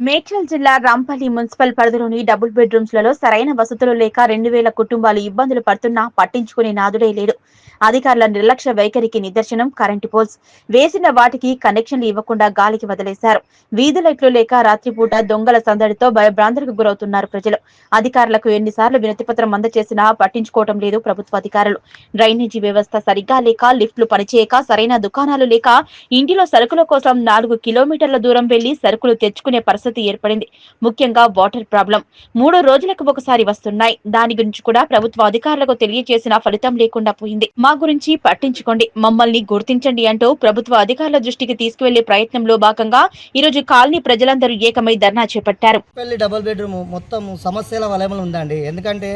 మేడ్చల్ జిల్లా రాంపల్లి మున్సిపల్ పరిధిలోని డబుల్ బెడ్రూమ్స్లలో సరైన వసతులు లేక రెండు వేల కుటుంబాలు ఇబ్బందులు పడుతున్నా పట్టించుకునే నాదుడే లేడు. అధికారుల నిర్లక్ష్య వైఖరికి నిదర్శనం కరెంటు పోల్స్ వేసిన వాటికి కనెక్షన్లు ఇవ్వకుండా గాలికి వదిలేశారు. వీధి లైట్లు లేక రాత్రిపూట దొంగల సందడితో భయభ్రాంతులకు గురవుతున్నారు ప్రజలు. అధికారులకు ఎన్నిసార్లు వినతిపత్రం అందజేసినా పట్టించుకోవటం లేదు ప్రభుత్వ అధికారులు. డ్రైనేజీ వ్యవస్థ సరిగ్గా లేక లిఫ్ట్లు పనిచేయక సరైన దుకాణాలు లేక ఇంటిలో సరుకుల కోసం నాలుగు కిలోమీటర్ల దూరం వెళ్ళి సరుకులు తెచ్చుకునే పరిస్థితి ఏర్పడింది. ముఖ్యంగా వాటర్ ప్రాబ్లం. మూడు రోజులకు ఒకసారి వస్తున్నాయి. దాని గురించి కూడా ప్రభుత్వ అధికారులకు తెలియజేసిన ఫలితం లేకుండా పోయింది. మా గురించి పట్టించుకోండి. మమ్మల్ని గుర్తించండి అంటూ ప్రభుత్వ అధికారుల దృష్టికి తీసుకువెళ్ళే ప్రయత్నంలో భాగంగా ఈరోజు కాలనీ ప్రజలందరూ ఏకమై ధర్నా చేపట్టారు. డబుల్ బెడ్రూమ్ మొత్తం సమస్యల వలయములు ఉందండి. ఎందుకంటే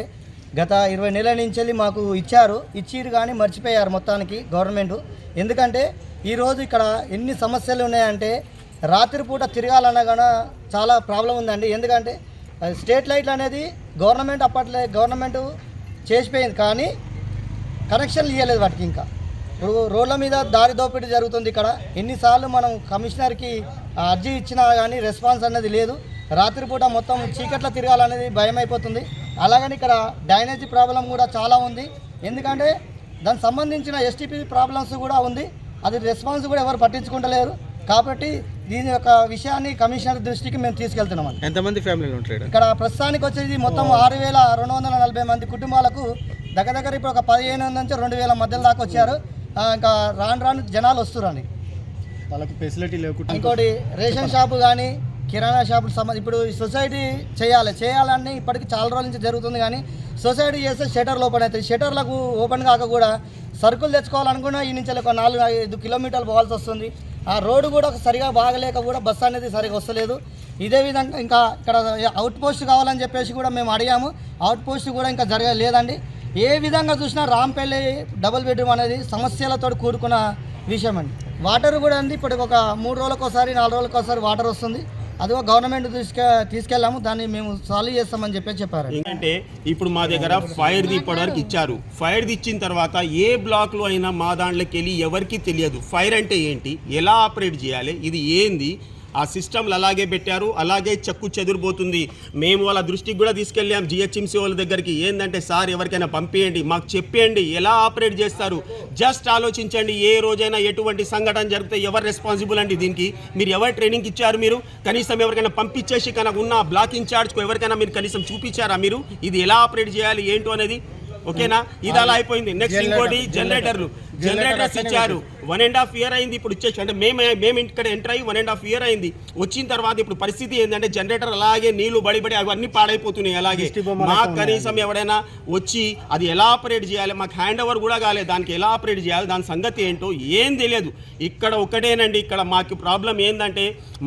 గత ఇరవై నెలల నుంచి మాకు ఇచ్చారు. ఇచ్చిరు కానీ మర్చిపోయారు మొత్తానికి గవర్నమెంట్. ఎందుకంటే ఈరోజు ఇక్కడ ఎన్ని సమస్యలు ఉన్నాయంటే రాత్రిపూట తిరగాలన్నా కూడా చాలా ప్రాబ్లం ఉందండి. ఎందుకంటే స్ట్రీట్ లైట్లు అనేది గవర్నమెంట్ అప్పట్లో గవర్నమెంట్ చేసిపోయింది. కానీ కనెక్షన్లు ఇవ్వలేదు వాటికి ఇంకా. రోడ్ల మీద దారి దోపిడీ జరుగుతుంది ఇక్కడ. ఎన్నిసార్లు మనం కమిషనర్కి అర్జీ ఇచ్చినా కానీ రెస్పాన్స్ అనేది లేదు. రాత్రిపూట మొత్తం చీకట్లో తిరగాలనేది భయం అయిపోతుంది అలాగని ఇక్కడ డ్రైనేజీ ప్రాబ్లం కూడా చాలా ఉంది. ఎందుకంటే దానికి సంబంధించిన ఎస్టీపీ ప్రాబ్లమ్స్ కూడా ఉంది. అది రెస్పాన్స్ కూడా ఎవరు పట్టించుకుంటలేరు. కాబట్టి దీని యొక్క విషయాన్ని కమిషనర్ దృష్టికి మేము తీసుకెళ్తున్నాం ఎంతమంది ఫ్యామిలీలు ఉంటారు? ఇక్కడ ప్రస్తుతానికి వచ్చేది మొత్తం ఆరు వేల రెండు వందల నలభై మంది కుటుంబాలకు దగ్గర దగ్గర ఇప్పుడు ఒక పదిహేను నుంచి రెండు వేల మధ్యలో దాకా వచ్చారు. ఇంకా రాను రాను జనాలు వస్తురండి. వాళ్ళకి ఫెసిలిటీ లేకుండా ఇంకోటి రేషన్ షాపు కానీ కిరాణా షాపు సంబంధ ఇప్పుడు సొసైటీ చేయాలి చేయాలని ఇప్పటికి చాలా రోజుల నుంచి జరుగుతుంది కానీ సొసైటీ చేస్తే షటర్ ఓపెన్ అవుతాయి షటర్లకు ఓపెన్ కాక కూడా సరుకులు తెచ్చుకోవాలనుకున్నా ఈ నుంచి ఒక నాలుగు ఐదు కిలోమీటర్లు పోవాల్సి వస్తుంది. ఆ రోడ్డు కూడా సరిగా బాగలేక కూడా బస్సు అనేది సరిగా వస్తలేదు. ఇదే విధంగా ఇంకా ఇక్కడ అవుట్ పోస్ట్ కావాలని చెప్పేసి కూడా మేము అడిగాము. అవుట్ పోస్ట్ కూడా ఇంకా జరగలేదండి. ఏ విధంగా చూసినా రాంపల్లి డబుల్ బెడ్రూమ్ అనేది సమస్యలతో కూడుకున్న విషయం అండి. వాటర్ కూడా అండి ఇప్పటికి ఒక మూడు రోజులకోసారి నాలుగు రోజులకోసారి వాటర్ వస్తుంది. అది ఒక గవర్నమెంట్ తీసుకె తీసుకెళ్ళాము. దాన్ని మేము సాల్వ్ చేస్తామని చెప్పి చెప్పారు ఏంటంటే ఇప్పుడు మా దగ్గర ఫైర్ దిప్పడానికి ఇప్పటివరకు ఇచ్చారు. ఫైర్ ఇచ్చిన తర్వాత ఏ బ్లాక్లో అయినా మా దాంట్లోకి వెళ్ళి ఎవరికి తెలియదు. ఫైర్ అంటే ఏంటి? ఎలా ఆపరేట్ చేయాలి? ఇది ఏంది? ఆ సిస్టమ్లు అలాగే పెట్టారు అలాగే చెక్కు చెదిరిపోతుంది. మేము వాళ్ళ దృష్టికి కూడా తీసుకెళ్ళాం జిహెచ్ఎంసీ వాళ్ళ దగ్గరికి. ఏంటంటే సార్ ఎవరికైనా పంపించండి మాకు చెప్పేయండి ఎలా ఆపరేట్ చేస్తారు? జస్ట్ ఆలోచించండి ఏ రోజైనా ఎటువంటి సంఘటన జరిగితే ఎవరు రెస్పాన్సిబుల్ అండి దీనికి? మీరు ఎవరు ట్రైనింగ్ ఇచ్చారు మీరు? కనీసం ఎవరికైనా పంపించేసి కనుక ఉన్న బ్లాక్ ఇన్ఛార్జ్కు ఎవరికైనా మీరు కనీసం చూపించారా మీరు? ఇది ఎలా ఆపరేట్ చేయాలి ఏంటో అనేది? ఓకేనా? ఇది అలా అయిపోయింది. నెక్స్ట్ ఇంకోటి జనరేటర్లు జనరేటర్స్ ఇచ్చారు. వన్ అండ్ హాఫ్ ఇయర్ అయింది ఇప్పుడు ఇచ్చేసి. అంటే మేము మేము ఇక్కడ ఎంటర్ అయ్యి వన్ అండ్ హాఫ్ ఇయర్ అయింది. వచ్చిన తర్వాత ఇప్పుడు పరిస్థితి ఏంటంటే జనరేటర్ అలాగే నీళ్ళు బడి బడి అవన్నీ పాడైపోతున్నాయి అలాగే. మాకు కనీసం ఎవడైనా వచ్చి అది ఎలా ఆపరేట్ చేయాలి? మాకు హ్యాండ్ ఓవర్ కూడా కాలేదు. దానికి ఎలా ఆపరేట్ చేయాలి? దాని సంగతి ఏంటో ఏం తెలియదు. ఇక్కడ ఒకటేనండి. ఇక్కడ మాకు ప్రాబ్లం ఏంటంటే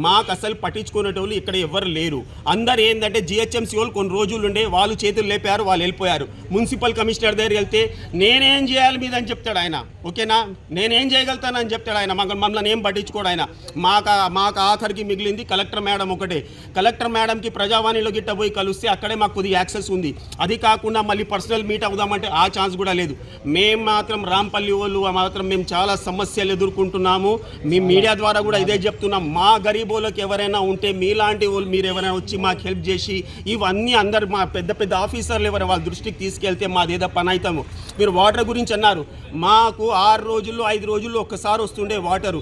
మాకు అసలు పట్టించుకునేటోళ్ళు ఇక్కడ ఎవరు లేరు. అందరు ఏంటంటే జిహెచ్ఎంసీ వాళ్ళు కొన్ని రోజులు ఉండే వాళ్ళు చేతులు లేపారు వాళ్ళు వెళ్ళిపోయారు. మున్సిపల్ కమిషనర్ దగ్గర వెళ్తే నేనేం చేయాలి మీద అని చెప్తాడు ఆయన. ఓకేనా? నేనేం చేయగలుగుతానని చెప్తాడు ఆయన. మమ్మల్ని మమ్మల్ని ఏం పట్టించుకోడు ఆయన. మాకు మాకు ఆఖరికి మిగిలింది కలెక్టర్ మేడం ఒకటే. కలెక్టర్ మేడంకి ప్రజావాణిలో గిట్ట పోయి కలిస్తే అక్కడే మాకు కొద్దిగా యాక్సెస్ ఉంది. అది కాకుండా మళ్ళీ పర్సనల్ మీట్ అవుదామంటే ఆ ఛాన్స్ కూడా లేదు. మేము మాత్రం రాంపల్లి వాళ్ళు మాత్రం మేము చాలా సమస్యలు ఎదుర్కొంటున్నాము. మేము మీడియా ద్వారా కూడా ఇదే చెప్తున్నాం. మా గరీబోళ్ళకి ఎవరైనా ఉంటే మీలాంటి వాళ్ళు మీరు ఎవరైనా వచ్చి మాకు హెల్ప్ చేసి ఇవన్నీ అందరు మా పెద్ద పెద్ద ఆఫీసర్లు ఎవరైనా వాళ్ళ దృష్టికి తీసుకెళ్తే మాదేదో పని అవుతాము. మీరు వాటర్ గురించి అన్నారు. మాకు ఆరు రోజుల్లో ఐదు రోజుల్లో ఒక్కసారి వస్తుండే వాటరు.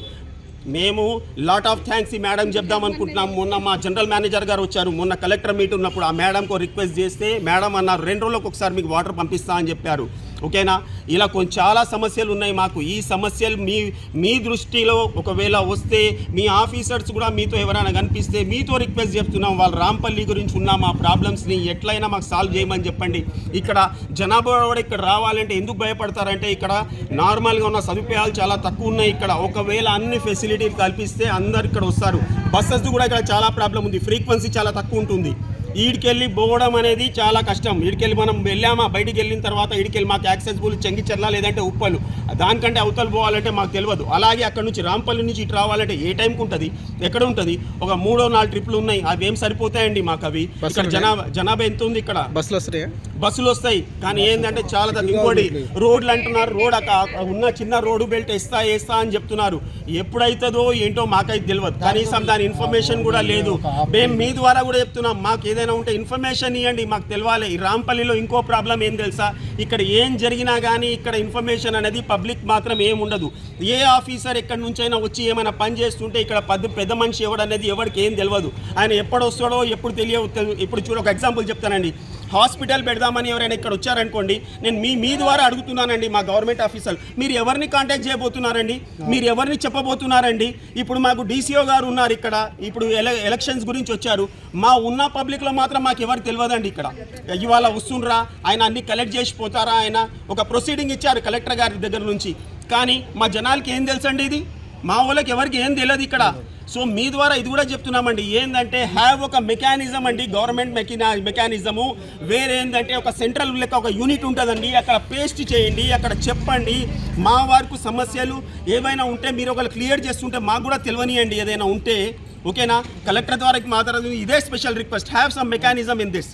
మేము లాట్ ఆఫ్ థ్యాంక్స్ ఈ మేడం చెప్దాం అనుకుంటున్నాం. మొన్న మా జనరల్ మేనేజర్ గారు వచ్చారు. మొన్న కలెక్టర్ మీట్ ఉన్నప్పుడు ఆ మేడంకు రిక్వెస్ట్ చేస్తే మేడం అన్నారు రెండు రోజులకు ఒకసారి మీకు వాటర్ పంపిస్తా అని చెప్పారు. ఓకేనా? ఇలా కొంచెం చాలా సమస్యలు ఉన్నాయి మాకు. ఈ సమస్యలు మీ మీ దృష్టిలో ఒకవేళ వస్తే మీ ఆఫీసర్స్ కూడా మీతో ఎవరైనా కనిపిస్తే మీతో రిక్వెస్ట్ చెప్తున్నాం వాళ్ళు రాంపల్లి గురించి ఉన్న మా ప్రాబ్లమ్స్ని ఎట్లయినా మాకు సాల్వ్ చేయమని చెప్పండి. ఇక్కడ జనాభా కూడా ఇక్కడ రావాలంటే ఎందుకు భయపడతారంటే ఇక్కడ నార్మల్గా ఉన్న సదుపాయాలు చాలా తక్కువ ఉన్నాయి. ఇక్కడ ఒకవేళ అన్ని ఫెసిలిటీలు కల్పిస్తే అందరు ఇక్కడ వస్తారు. బస్సెస్ కూడా ఇక్కడ చాలా ప్రాబ్లం ఉంది. ఫ్రీక్వెన్సీ చాలా తక్కువ ఉంటుంది. ఈడికెళ్ళి పోవడం అనేది చాలా కష్టం. ఈడికెళ్ళి మనం వెళ్ళామా? బయటికి వెళ్ళిన తర్వాత ఈడికెళ్ళి మాకు యాక్సెసిబుల్ చెంగిచెర్ల లేదంటే ఉప్పలు? దానికంటే అవతల పోవాలంటే మాకు తెలియదు. అలాగే అక్కడ నుంచి రాంపల్లి నుంచి ఇటు రావాలంటే ఏ టైంకి ఉంటుంది? ఎక్కడ ఉంటుంది? ఒక మూడో నాలుగు ట్రిప్లు ఉన్నాయి. అవి ఏం సరిపోతాయండి మాకు అవి? ఇక్కడ జనాభా జనాభా ఎంత ఉంది ఇక్కడ? బస్సులు వస్తాయా? బస్సులు వస్తాయి. కానీ ఏంటంటే చాలా. ఇంకోటి రోడ్లు అంటున్నారు. రోడ్ ఉన్న చిన్న రోడ్డు బెల్ట్ వేస్తా వేస్తా అని చెప్తున్నారు. ఎప్పుడైతుందో ఏంటో మాకైతే తెలియదు. కనీసం దాని ఇన్ఫర్మేషన్ కూడా లేదు. మేము మీ ద్వారా కూడా చెప్తున్నాం. మాకు ఏదైనా ఉంటే ఇన్ఫర్మేషన్ ఇవ్వండి మాకు తెలియాలి ఈ రాంపల్లిలో ఇంకో ప్రాబ్లం ఏం తెలుసా? ఇక్కడ ఏం జరిగినా కానీ ఇక్కడ ఇన్ఫర్మేషన్ అనేది పబ్లిక్ మాత్రం ఏం ఉండదు. ఏ ఆఫీసర్ ఎక్కడి నుంచైనా వచ్చి ఏమైనా పని చేస్తుంటే ఇక్కడ పెద్ద పెద్ద మనిషి ఎవడనేది ఎవరికి ఏం తెలియదు ఆయన ఎప్పుడు వస్తాడో ఎప్పుడు తెలియ ఇప్పుడు చూడ ఒక ఎగ్జాంపుల్ చెప్తానండి. హాస్పిటల్ పెడదామని ఎవరైనా ఇక్కడ వచ్చారనుకోండి నేను మీ మీ ద్వారా అడుగుతున్నానండి మా గవర్నమెంట్ ఆఫీసర్. మీరు ఎవరిని కాంటాక్ట్ చేయబోతున్నారండి? మీరు ఎవరిని చెప్పబోతున్నారండి? ఇప్పుడు మాకు డీసీఓ గారు ఉన్నారు ఇక్కడ. ఇప్పుడు ఎలక్షన్స్ గురించి వచ్చారు. మా ఉన్న పబ్లిక్లో మాత్రం మాకు ఎవరు తెలియదండి ఇక్కడ. ఇవాళ వస్తుండ్రా ఆయన అన్ని కలెక్ట్ చేసి పోతారా ఆయన? ఒక ప్రొసీడింగ్ ఇచ్చారు కలెక్టర్ గారి దగ్గర నుంచి. కానీ మా జనాలకి ఏం తెలుసండి ఇది? మా వాళ్ళకి ఎవరికి ఏం తెలియదు ఇక్కడ. సో మీ ద్వారా ఇది కూడా చెప్తున్నామండి. ఏంటంటే హ్యావ్ ఒక మెకానిజం అండి గవర్నమెంట్ మెకినా మెకానిజము వేరే ఏంటంటే ఒక సెంట్రల్ లెక్క ఒక యూనిట్ ఉంటుందండి. అక్కడ పేస్ట్ చేయండి అక్కడ చెప్పండి. మా వారికి సమస్యలు ఏవైనా ఉంటే మీరు ఒకళ్ళు క్లియర్ చేస్తుంటే మాకు కూడా తెలియనియండి ఏదైనా ఉంటే. ఓకేనా? కలెక్టర్ ద్వారా మాత్రం ఇదే special request have some mechanism in this